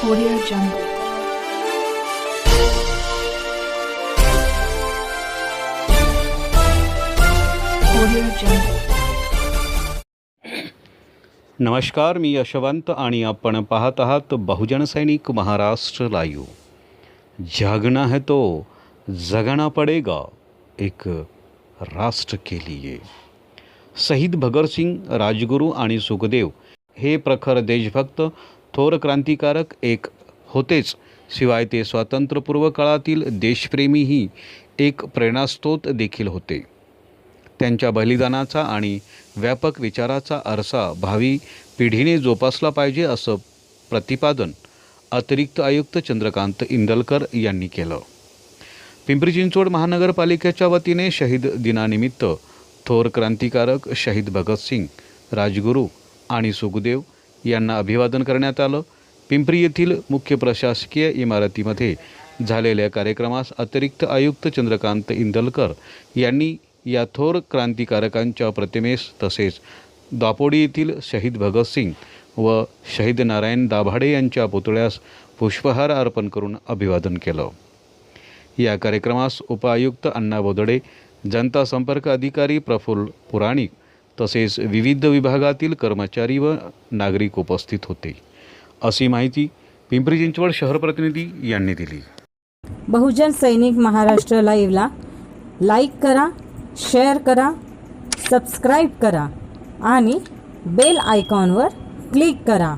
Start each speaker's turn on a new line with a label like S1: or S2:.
S1: Audio Jungle. Audio Jungle.
S2: नमस्कार मी यशवंत आणि आपण पाहत आहात बहुजन सैनिक महाराष्ट्र लाईव्ह जागना है तो जगना पडेगा एक राष्ट्र के लिए शहीद भगतसिंग राजगुरू आणि सुखदेव हे प्रखर देशभक्त थोर क्रांतिकारक एक होतेच. शिवाय ते स्वातंत्र्यपूर्व काळातील देशप्रेमीही एक प्रेरणास्त्रोत देखील होते. त्यांच्या बलिदानाचा आणि व्यापक विचाराचा आरसा भावी पिढीने जोपासला पाहिजे असं प्रतिपादन अतिरिक्त आयुक्त चंद्रकांत इंदलकर यांनी केलं. पिंपरी चिंचवड महानगरपालिकेच्या वतीने शहीद दिनानिमित्त थोर क्रांतिकारक शहीद भगतसिंग राजगुरू आणि सुखदेव यांना अभिवादन करण्यात आलं. पिंपरी येथील मुख्य प्रशासकीय इमारतीमध्ये झालेल्या कार्यक्रमास अतिरिक्त आयुक्त चंद्रकांत इंदलकर यांनी या थोर क्रांतिकारकांच्या प्रतिमेस तसेच दापोडी येथील शहीद भगतसिंग व शहीद नारायण दाभाडे यांच्या पुतळ्यास पुष्पहार अर्पण करून अभिवादन केलं. या कार्यक्रमास उपायुक्त अण्णा बोदडे जनता संपर्क अधिकारी प्रफुल्ल पुराणिक तसेच विविध विभागातील कर्मचारी व नागरिक उपस्थित होते. अशी माहिती पिंपरी चिंचवड शहर प्रतिनिधी यांनी दिली.
S3: बहुजन सैनिक महाराष्ट्र लाईव्हला लाईक करा शेअर करा सबस्क्राईब करा आणि बेल आयकॉनवर क्लिक करा.